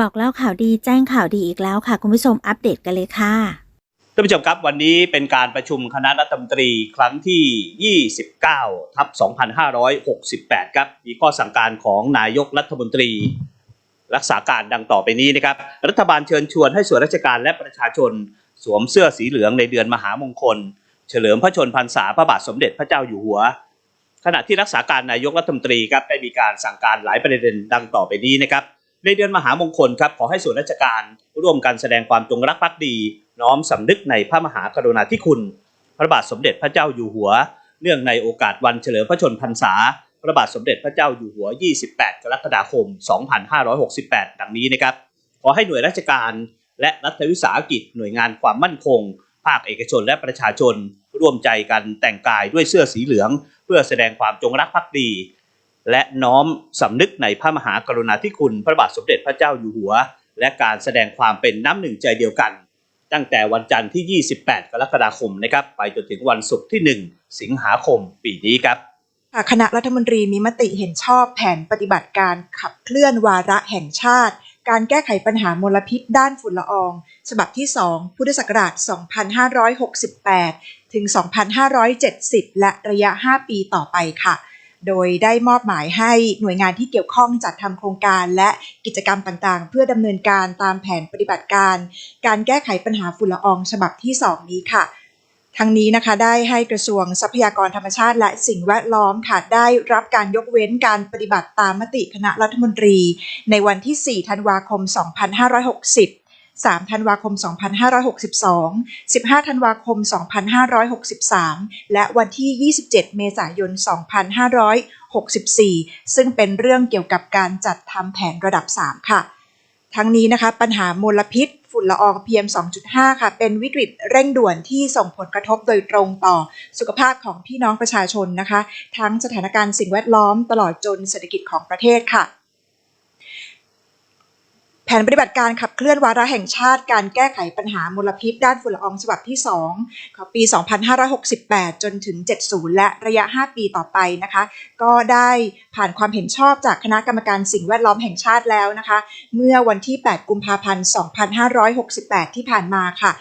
บอกเล่าข่าวดีแจ้งข่าวดีอีกแล้วค่ะ คุณผู้ชมอัปเดตกันเลยค่ะท่านผู้ชมครับวันนี้เป็นการประชุมคณะรัฐมนตรีครั้งที่ 29 ทับ 2568 ครับ มีข้อสั่งการของนายกรัฐมนตรี รักษาการดังต่อไปนี้นะครับ รัฐบาลเชิญชวนให้ส่วนราชการและประชาชน สวมเสื้อสีเหลืองในเดือนมหามงคล เฉลิมพระชนพรรษาพระบาทสมเด็จพระเจ้าอยู่หัว ขณะที่รักษาการนายกรัฐมนตรีครับได้มีการสั่งการหลายประเด็นดังต่อไปนี้นะครับ ในเดือนมหามงคลครับขอให้ส่วนราชการ ร่วมกันแสดงความจงรักภักดี น้อมสำนึกในพระมหากรุณาธิคุณ พระบาทสมเด็จพระเจ้าอยู่หัว เนื่องในโอกาสวันเฉลิมพระชนมพรรษา พระบาทสมเด็จพระเจ้าอยู่หัว 28 กรกฎาคม 2568 ดังนี้นะครับ ขอให้หน่วยราชการ และรัฐวิสาหกิจหน่วยงานความมั่นคง ภาคเอกชนและประชาชน ร่วมใจกันแต่งกายด้วยเสื้อสีเหลือง เพื่อแสดงความจงรักภักดี และน้อมสำนึกในพระมหากรุณาธิคุณพระบาทสมเด็จพระเจ้าอยู่หัว และการแสดงความเป็นน้ำหนึ่งใจเดียวกัน ตั้งแต่วันจันทร์ที่ 28 กรกฎาคมนะครับไปจนถึงวันศุกร์ที่ 1 สิงหาคมปีนี้ครับคณะรัฐมนตรีมีมติเห็นชอบแผนปฏิบัติการขับเคลื่อนวาระแห่งชาติ การแก้ไขปัญหามลพิษด้านฝุ่นละออง ฉบับที่ 2 พุทธศักราช 2568 ถึง 2570 และระยะ 5 ปีต่อไปค่ะ โดยได้มอบหมายให้หน่วยงานที่เกี่ยวข้องจัดทำโครงการและกิจกรรมต่างๆ เพื่อดำเนินการตามแผนปฏิบัติการ การแก้ไขปัญหาฝุ่นละอองฉบับที่ 2 นี้ค่ะทั้งนี้นะคะได้ให้กระทรวงทรัพยากรธรรมชาติและสิ่งแวดล้อมค่ะได้รับการยกเว้นการปฏิบัติตามมติคณะรัฐมนตรี ในวันที่ 4 ธันวาคม 2560 3 ธันวาคม 2562 15 ธันวาคม 2563 และวันที่ 27 เมษายน 2564 ซึ่งเป็นเรื่องเกี่ยวกับการจัดทำแผนระดับ 3 ค่ะ ทั้งนี้นะคะปัญหามลพิษฝุ่นละออง PM 2.5 ค่ะ เป็นวิกฤตเร่งด่วนที่ส่งผลกระทบโดยตรงต่อสุขภาพของพี่น้องประชาชนนะคะ ทั้งสถานการณ์สิ่งแวดล้อมตลอดจนเศรษฐกิจของประเทศค่ะ นปฏิบัติการขับเคลื่อนวาระแห่งชาติการแก้ไขปัญหามลพิษด้านฝุ่นละอองฉบับที่ 2 ของปี 2568 จนถึง 70 และระยะ 5 ปีต่อไปนะคะ ก็ได้ผ่านความเห็นชอบจากคณะกรรมการสิ่งแวดล้อมแห่งชาติแล้วนะคะ เมื่อวันที่ 8 กุมภาพันธ์ 2568 ที่ผ่านมาค่ะ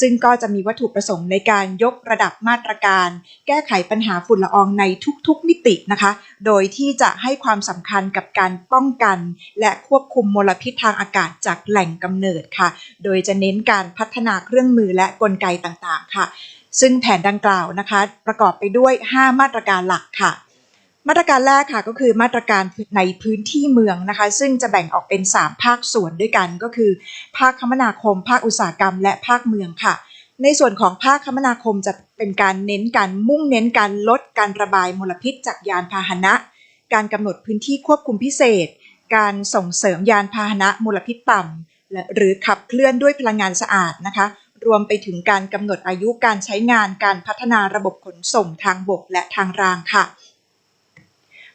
ซึ่งก็จะมีวัตถุประสงค์ในการยกระดับมาตรการ แก้ไขปัญหาฝุ่นละอองในทุกๆมิตินะคะ โดยที่จะให้ความสำคัญกับการป้องกัน และควบคุมมลพิษทางอากาศจากแหล่งกำเนิดค่ะ โดยจะเน้นการพัฒนาเครื่องมือและกลไกต่างๆค่ะ ซึ่งแผนดังกล่าวนะคะ ประกอบไปด้วย 5 มาตรการหลักค่ะ มาตรการแรกค่ะก็คือมาตรการในพื้นที่เมืองนะคะ ซึ่งจะแบ่งออกเป็น 3 ภาคส่วนด้วยกันก็คือ ภาคคมนาคม ภาคอุตสาหกรรม และภาคเมืองค่ะ ในส่วนของภาคคมนาคมจะเป็นการเน้นการมุ่งเน้นการลดการระบายมลพิษจากยานพาหนะ การกำหนดพื้นที่ควบคุมพิเศษ การส่งเสริมยานพาหนะมลพิษต่ำหรือขับเคลื่อนด้วยพลังงานสะอาดนะคะรวมไปถึงการกำหนดอายุการใช้งานการพัฒนาระบบขนส่งทางบกและทางรางค่ะ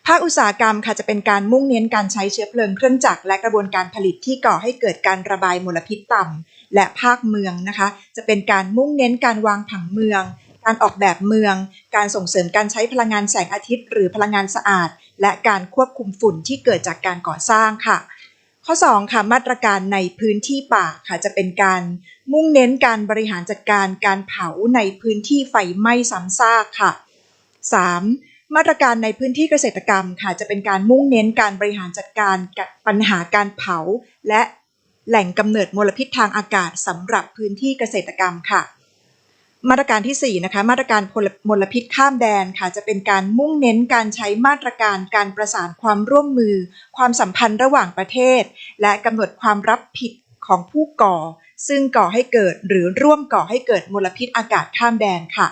ภาคอุตสาหกรรมค่ะจะเป็นการมุ่งเน้นการใช้เชื้อเพลิงเครื่องจักรและกระบวนการผลิตที่ก่อให้เกิดการระบายมลพิษต่ำและภาคเมืองนะคะ จะเป็นการมุ่งเน้นการวางผังเมือง การออกแบบเมือง การส่งเสริมการใช้พลังงานแสงอาทิตย์ หรือพลังงานสะอาด และการควบคุมฝุ่นที่เกิดจากการก่อสร้างค่ะ ข้อ2ค่ะมาตรการในพื้นที่ป่าค่ะจะเป็นการมุ่งเน้นการบริหารจัดการการเผาในพื้นที่ไฟไหม้ซ้ำซากค่ะ 3. มาตรการในพื้นที่เกษตรกรรมค่ะจะเป็นการมุ่งเน้นการบริหารจัดการกับปัญหาการเผา และแหล่งกำเนิดมลพิษทางอากาศสำหรับพื้นที่เกษตรกรรมค่ะ มาตรการที่4นะคะมาตรการมลพิษข้ามแดนค่ะจะเป็นการมุ่งเน้นการใช้มาตรการการประสานความร่วมมือ ความสัมพันธ์ระหว่างประเทศ และกำหนดความรับผิดของผู้ก่อ ซึ่งก่อให้เกิดหรือร่วมก่อให้เกิดมลพิษอากาศข้ามแดนค่ะ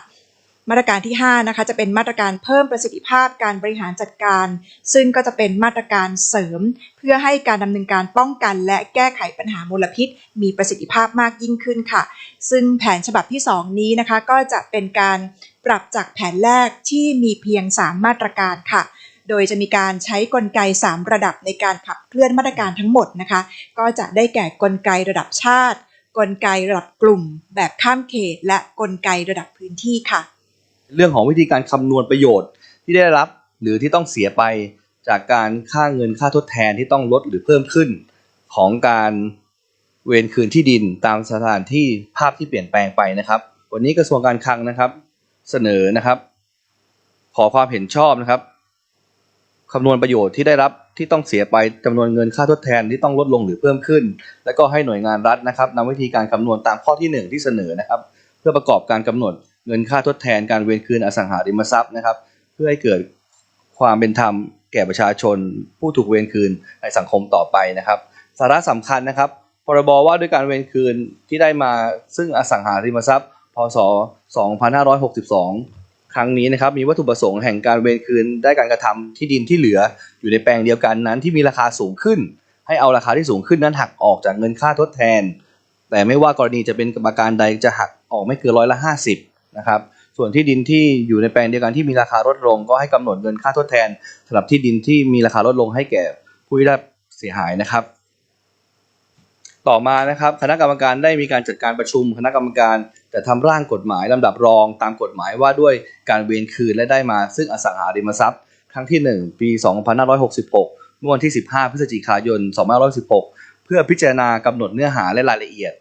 มาตรการที่5นะคะจะเป็นมาตรการเพิ่มประสิทธิภาพการบริหารจัดการ ซึ่งก็จะเป็นมาตรการเสริม เพื่อให้การดำเนินการป้องกัน และแก้ไขปัญหามลพิษ มีประสิทธิภาพมากยิ่งขึ้นค่ะ ซึ่งแผนฉบับที่ 2 นี้นะคะก็จะเป็นการปรับจากแผนแรกที่มีเพียง 3 มาตรการค่ะโดยจะมีการใช้กลไก 3 ระดับในการขับเคลื่อนมาตรการทั้งหมดนะคะ ก็จะได้แก่กลไกระดับชาติ กลไกระดับกลุ่ม แบบข้ามเขต และกลไกระดับพื้นที่ค่ะ เรื่องของวิธีการคำนวณประโยชน์ที่ได้รับหรือที่ต้องเสียไปจากการค่าเงินค่าทดแทนที่ต้องลดหรือเพิ่มขึ้น ของการเวรคืนที่ดินตามสถานที่ภาพที่เปลี่ยนแปลงไปนะครับ วันนี้กระทรวงการคลังนะครับ เสนอนะครับ ขอความเห็นชอบนะครับคำนวณประโยชน์ที่ได้รับที่ต้องเสียไปจำนวนเงินค่าทดแทนที่ต้องลดลงหรือเพิ่มขึ้น แล้วก็ให้หน่วยงานรัฐนะครับนำวิธีการคำนวณตามข้อที่หนึ่งที่เสนอนะครับ เพื่อประกอบการกำหนด เงินค่าทดแทนการเวรคืนอสังหาริมทรัพย์นะครับ เพื่อให้เกิดความเป็นธรรมแก่ประชาชน ผู้ถูกเวรคืนในสังคมต่อไปนะครับ สาระสำคัญนะครับพรบว่าด้วยการเวรคืนที่ได้มาซึ่งอสังหาริมทรัพย์ พศ 2562 ครั้งนี้นะครับมีวัตถุประสงค์แห่งการเวรคืนได้การกระทำที่ดินที่เหลือ อยู่ในแปลงเดียวกันนั้นที่มีราคาสูงขึ้น ให้เอาราคาที่สูงขึ้นนั้นหักออกจากเงินค่าทดแทน แต่ไม่ว่ากรณีจะเป็นประการใดจะหักออกไม่เกินร้อยละห้าสิบ นะครับ ส่วนที่ดินที่อยู่ในแปลงเดียวกันที่มีราคาลดลง ก็ให้กำหนดเงินค่าทดแทนสำหรับที่ดินที่มีราคาลดลงให้แก่ผู้ได้รับเสียหายนะครับ ต่อมานะครับคณะกรรมการได้มีการจัดการประชุม คณะกรรมการจะทำร่างกฎหมายลำดับรองตามกฎหมายว่าด้วยการเวรคืนและได้มาซึ่งอสังหาริมทรัพย์ ครั้งที่ 1 ปี 2566เมื่อวันที่ 15 พฤศจิกายน 2516เพื่อพิจารณากำหนดเนื้อหาและรายละเอียด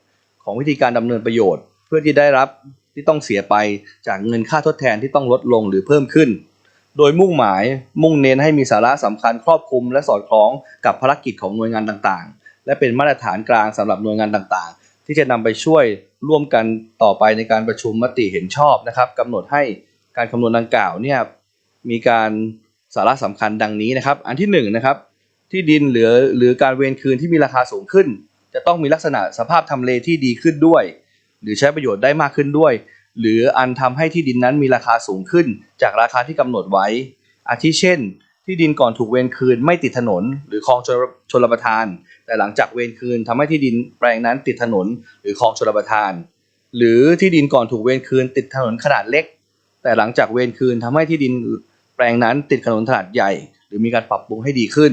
ของวิธีการดำเนินประโยชน์ เพื่อที่ได้รับ ที่ต้องเสียไปจากเงินค่าทดแทนที่ต้องลดลงหรือเพิ่มขึ้น โดยมุ่งหมายมุ่งเน้นให้มีสาระสำคัญครอบคลุม และสอดคล้องกับภารกิจของหน่วยงานต่างๆ และเป็นมาตรฐานกลางสำหรับหน่วยงานต่างๆ ที่จะนำไปช่วยร่วมกันต่อไปในการประชุมมติเห็นชอบนะครับกำหนดให้การคำนวณดังกล่าวเนี่ยมีการสาระสำคัญดังนี้นะครับ อันที่หนึ่งนะครับที่ดินหลือหรือการเวรคืนที่มีราคาสูงขึ้น จะต้องมีลักษณะสภาพทำเลที่ดีขึ้นด้วย หรือใช้ประโยชน์ได้มากขึ้นด้วย หรืออันทำให้ที่ดินนั้นมีราคาสูงขึ้น จากราคาที่กำหนดไว้ อาทิเช่น ที่ดินก่อนถูกเวรคืนไม่ติดถนน หรือคลองชลชลประทาน แต่หลังจากเวรคืนทำให้ที่ดินแปลงนั้นติดถนน หรือคลองชลประทาน หรือที่ดินก่อนถูกเวรคืนติดถนนขนาดเล็ก แต่หลังจากเวรคืนทำให้ที่ดินแปลงนั้นติดถนนขนาดใหญ่ หรือมีการปรับปรุงให้ดีขึ้น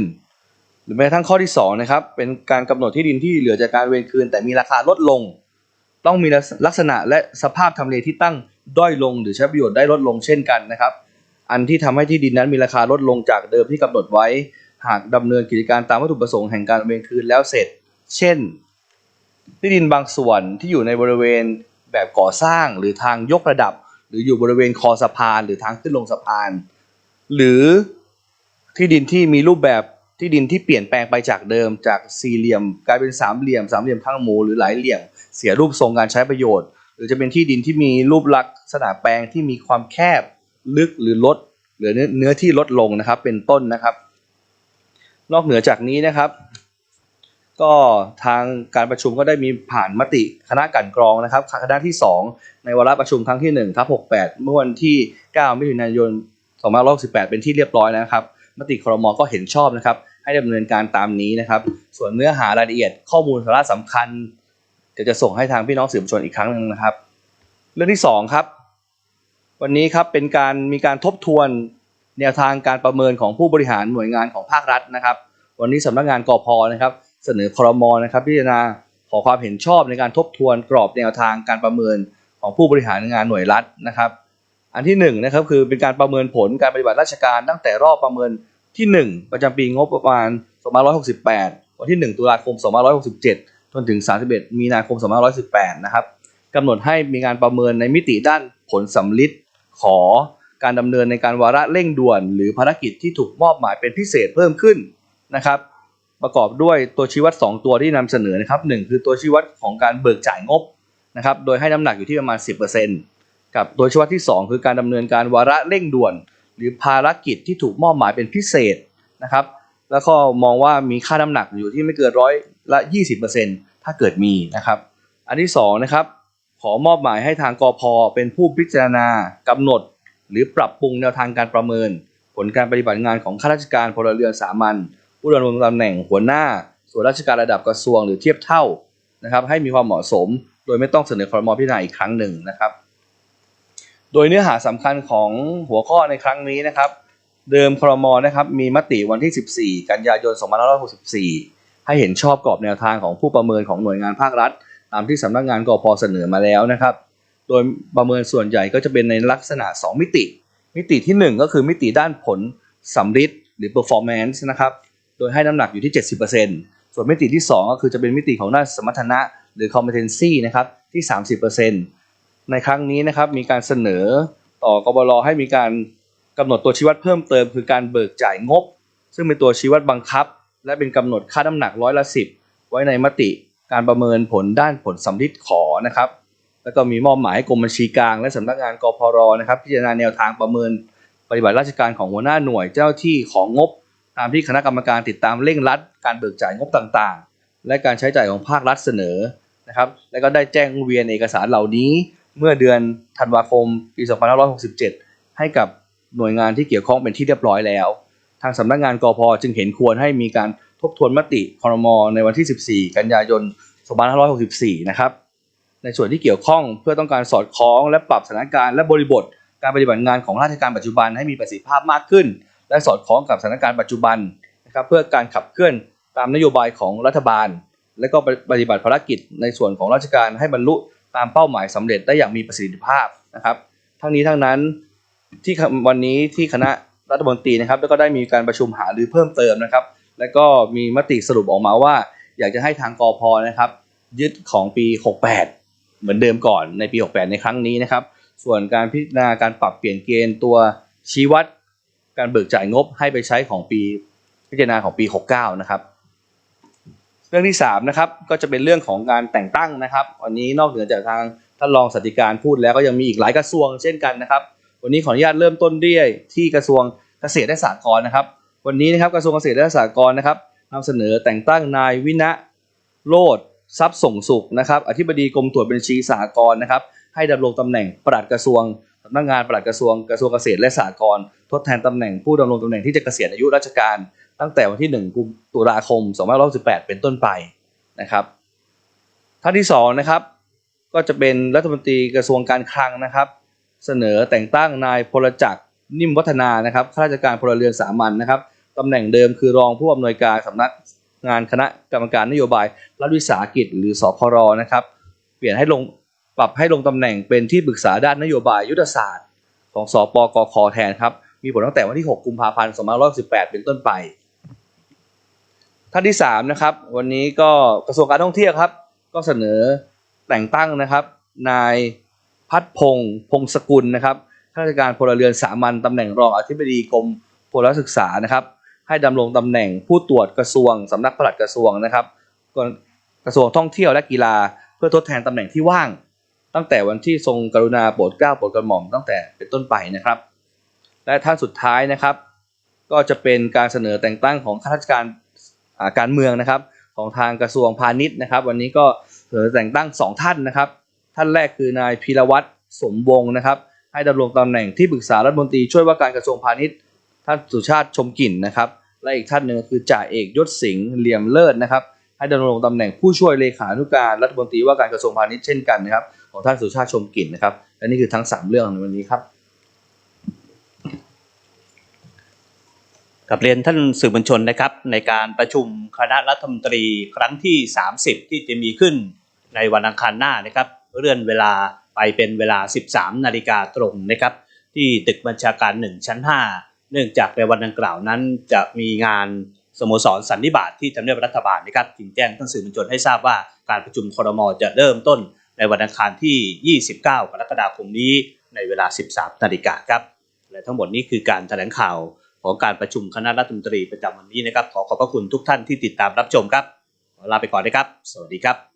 หรือแม้กระทั่งข้อที่2นะครับเป็นการกำหนดที่ดินที่เหลือจากการเวรคืน แต่มีราคาลดลง ต้องมีลักษณะและสภาพทำเลที่ตั้งด้อยลงหรือใช้ประโยชน์ได้ลดลงเช่นกันนะครับ อันที่ทำให้ที่ดินนั้นมีราคาลดลงจากเดิมที่กำหนดไว้ หากดำเนินกิจการตามวัตถุประสงค์แห่งการเวรคืนแล้วเสร็จ เช่น ที่ดินบางส่วนที่อยู่ในบริเวณแบบก่อสร้างหรือทางยกระดับ หรืออยู่บริเวณคอสะพาน หรือทางขึ้นลงสะพาน หรือที่ดินที่มีรูปแบบที่ดินที่เปลี่ยนแปลงไปจากเดิมจากสี่เหลี่ยม กลายเป็นสามเหลี่ยมสามเหลี่ยมข้างหมูหรือหลายเหลี่ยม เสียรูปทรงการใช้ประโยชน์ หรือจะเป็นที่ดินที่มีรูปลักษณะแปลงที่มีความแคบลึกหรือลดหรือเนื้อที่ลดลงนะครับเป็นต้นนะครับ นอกเหนือจากนี้นะครับ ก็ทางการประชุมก็ได้มีผ่านมติคณะกันกรองนะครับคณะที่ 2 ในวาระประชุมครั้งที่1ทับ68 เมื่อวันที่ 9 มิถุนายน2568 เป็นที่เรียบร้อยนะครับ มติครมก็เห็นชอบนะครับ ให้ดำเนินการตามนี้นะครับ ส่วนเนื้อหารายละเอียดข้อมูลสาระสำคัญ ดี๋ยวจะส่งให้ทางพี่น้องสื่อมวลชนอีกครั้งหนึ่งนะครับ เรื่องที่สองครับ วันนี้ครับเป็นการมีการทบทวนแนวทางการประเมินของผู้บริหารหน่วยงานของภาครัฐนะครับ วันนี้สำนักงานกอพนะครับ เสนอครมนะครับพิจารณาขอความเห็นชอบในการทบทวนกรอบแนวทางการประเมินของผู้บริหารงานหน่วยรัฐนะครับ อันที่หนึ่งนะครับคือเป็นการประเมินผลการปฏิบัติราชการตั้งแต่รอบประเมินที่ 1 ประจำปีงบประมาณ2568 วันที่ 1 ตุลาคม2567 จนถึง 31 มีนาคม 2518 นะครับกำหนดให้มีการประเมินในมิติด้านผลสำลิดขอการดำเนินในการวาระเร่งด่วน หรือภารกิจที่ถูกมอบหมายเป็นพิเศษเพิ่มขึ้นนะครับ ประกอบด้วยตัวชี้วัด 2 ตัวที่นำเสนอนะครับหนึ่งคือตัวชี้วัดของการเบิกจ่ายงบนะครับ โดยให้น้ำหนักอยู่ที่ประมาณ 10%กับตัวชี้วัดที่ 2 คือการดำเนินการวาระเร่งด่วน หรือภารกิจที่ถูกมอบหมายเป็นพิเศษนะครับ แล้วก็มองว่ามีค่าน้ำหนักอยู่ที่ไม่เกินร้อยละ 20%ถ้าเกิดมีนะครับ อันที่2นะครับขอมอบหมายให้ทางกพเป็นผู้พิจารณากำหนด หรือปรับปรุงแนวทางการประเมิน ผลการปฏิบัติงานของข้าราชการพลเรือนสามัญผู้ดำรงตำแหน่งหัวหน้า ส่วนราชการระดับกระทรวงหรือเทียบเท่านะครับให้มีความเหมาะสม โดยไม่ต้องเสนอครมพิจารณาอีกครั้งหนึ่งนะครับ โดยเนื้อหาสำคัญของหัวข้อในครั้งนี้นะครับ เดิมครมนะครับมีมติวันที่ 14 กันยายน 2564 ให้เห็นชอบกรอบแนวทางของผู้ประเมินของหน่วยงานภาครัฐ ตามที่สำนักงานกพเสนอมาแล้วนะครับ โดยประเมินส่วนใหญ่ก็จะเป็นในลักษณะ 2 มิติ มิติที่ 1 ก็คือมิติด้านผลสำลิดหรือ performance นะครับ โดยให้น้ำหนักอยู่ที่ 70%ส่วนมิติที่ 2 ก็คือจะเป็นมิติของด้านสมรรถนะหรือ competency นะครับที่ 30%ในครั้งนี้นะครับมีการเสนอต่อกบลให้มีการ กำหนดตัวชี้วัดเพิ่มเติมคือการเบิกจ่ายงบ ซึ่งเป็นตัวชี้วัดบังคับ และเป็นกำหนดค่าน้ำหนักร้อยละสิบไว้ในมติการประเมินผลด้านผลสำลิดขอนะครับ แล้วก็มีมอบหมายให้กรมบัญชีกลาง และสำนักงานกพรนะครับ พิจารณาแนวทางประเมิน ปฏิบัติราชการของหัวหน้าหน่วยเจ้าที่ของงบ ตามที่คณะกรรมการติดตามเร่งรัด การเบิกจ่ายงบต่างๆ และการใช้จ่ายของภาครัฐเสนอนะครับ และก็ได้แจ้งเวียนเอกสารเหล่านี้ เมื่อเดือนธันวาคมปี 2567 ให้กับ หน่วยงานที่เกี่ยวข้องเป็นที่เรียบร้อยแล้ว ทางสำนักงานกพจึงเห็นควรให้มีการทบทวนมติครมในวันที่ 14 กันยายน 2564 นะครับ ในส่วนที่เกี่ยวข้องเพื่อต้องการสอดคล้อง และปรับสถานการณ์และบริบท การปฏิบัติงานของราชการปัจจุบันให้มีประสิทธิภาพมากขึ้น และสอดคล้องกับสถานการณ์ปัจจุบันนะครับเพื่อการขับเคลื่อนตามนโยบายของรัฐบาล และก็ปฏิบัติภารกิจในส่วนของราชการให้บรรลุตามเป้าหมายสำเร็จได้อย่างมีประสิทธิภาพนะครับ ทั้งนี้ทั้งนั้น ที่วันนี้ที่คณะรัฐมนตรีนะครับ แล้วก็ได้มีการประชุมหารือเพิ่มเติมนะครับ แล้วก็มีมติสรุปออกมาว่า อยากจะให้ทางกอพนะครับ ยึดของปี 68 เหมือนเดิมก่อนในปี 68 ในครั้งนี้นะครับ ส่วนการพิจารณาการปรับเปลี่ยนเกณฑ์ตัวชี้วัด การเบิกจ่ายงบให้ไปใช้ของปีพิจารณาของปี 69 นะครับเรื่องที่3นะครับก็จะเป็นเรื่องของการแต่งตั้งนะครับวันนี้นอกเหนือจากทางท่านรองสติการพูดแล้วก็ยังมีอีกหลายกระทรวงเช่นกันนะครับ วันนี้ขออนุญาตเริ่มต้นด้วยที่กระทรวงเกษตรและสหกรณ์นะครับ วันนี้นะครับกระทรวงเกษตรและสหกรณ์นะครับนำเสนอแต่งตั้งนายวินะโรดทรัพย์ส่งสุขนะครับ อธิบดีกรมตรวจบัญชีสหกรณ์นะครับ ให้ดำรงตำแหน่งปลัดกระทรวงสำนักงานปลัดกระทรวงกระทรวงเกษตรและสหกรณ์ทดแทนตำแหน่งผู้ดำรงตำแหน่งที่จะเกษียณอายุราชการ ตั้งแต่วันที่ 1 กุมตุลาคม 2568 เป็นต้นไปนะครับท่านที่สองนะครับก็จะเป็นรัฐมนตรีกระทรวงการคลังนะครับ เสนอแต่งตั้งนายพลจักรนิ่มวัฒนานะครับข้าราชการพลเรือนสามัญนะครับตำแหน่งเดิมคือรองผู้อำนวยการสำนักงานคณะกรรมการนโยบายรัฐวิสาหกิจหรือสพรนะครับเปลี่ยนให้ลงปรับให้ลงตำแหน่งเป็นที่ปรึกษาด้านนโยบายยุทธศาสตร์ ของสปกคแทนครับมีผลตั้งแต่วันที่ 6 กุมภาพันธ์2518 เป็นต้นไป ท่านที่3นะครับวันนี้ก็กระทรวงการท่องเที่ยวครับ ก็เสนอแต่งตั้งนะครับนาย พัฒพงศ์พงศกุลนะครับข้าราชการพลเรือนสามัญตำแหน่งรองอธิบดีกรมพลศึกษานะครับ ให้ดำรงตำแหน่งผู้ตรวจกระทรวงสำนักปลัดกระทรวงนะครับกระทรวงท่องเที่ยวและกีฬา เพื่อทดแทนตำแหน่งที่ว่าง ตั้งแต่วันที่ทรงกรุณาโปรดเกล้าโปรดกระหม่อมตั้งแต่เป็นต้นไปนะครับ และท่านสุดท้ายนะครับ ก็จะเป็นการเสนอแต่งตั้งของข้าราชการการเมืองนะครับ ของทางกระทรวงพาณิชย์นะครับ วันนี้ก็เสนอแต่งตั้งสองท่านนะครับ ท่านแรกคือนายพีรวัตรสมวงศ์นะครับ ให้ดำรงตำแหน่งที่ปรึกษารัฐมนตรีช่วยว่าการกระทรวงพาณิชย์ ท่านสุชาติชมกลิ่นนะครับ และอีกท่านหนึ่งคือจ่าเอกยศสิงห์เหลี่ยมเลิศนะครับ ให้ดำรงตำแหน่งผู้ช่วยเลขานุการรัฐมนตรีว่าการกระทรวงพาณิชย์เช่นกันนะครับ ของท่านสุชาติชมกลิ่นนะครับ และนี่คือทั้งสามเรื่องในวันนี้ครับกับเรียนท่านสื่อมวลชนนะครับในการประชุมคณะรัฐมนตรีครั้งที่ 30 ที่จะมีขึ้นในวันอังคารหน้านะครับ เลื่อนเวลาไปเป็นเวลา 13 นาฬิกาตรงนะครับที่ตึกบัญชาการ 1 ชั้น 5 เนื่องจากในวันดังกล่าวนั้นจะมีงานสโมสรสันนิบาตที่ทำเนียบรัฐบาลนะครับจึงแจ้งท่านสื่อมวลชนให้ทราบว่าการประชุมครมจะเริ่มต้นในวันอังคารที่ 29 กรกฎาคมนี้ในเวลา 13 นาฬิกาครับ และทั้งหมดนี้คือการแถลงข่าวของการประชุมคณะรัฐมนตรีประจำวันนี้นะครับ ขอขอบพระคุณทุกท่านที่ติดตามรับชมครับ ขอลาไปก่อนนะครับ สวัสดีครับ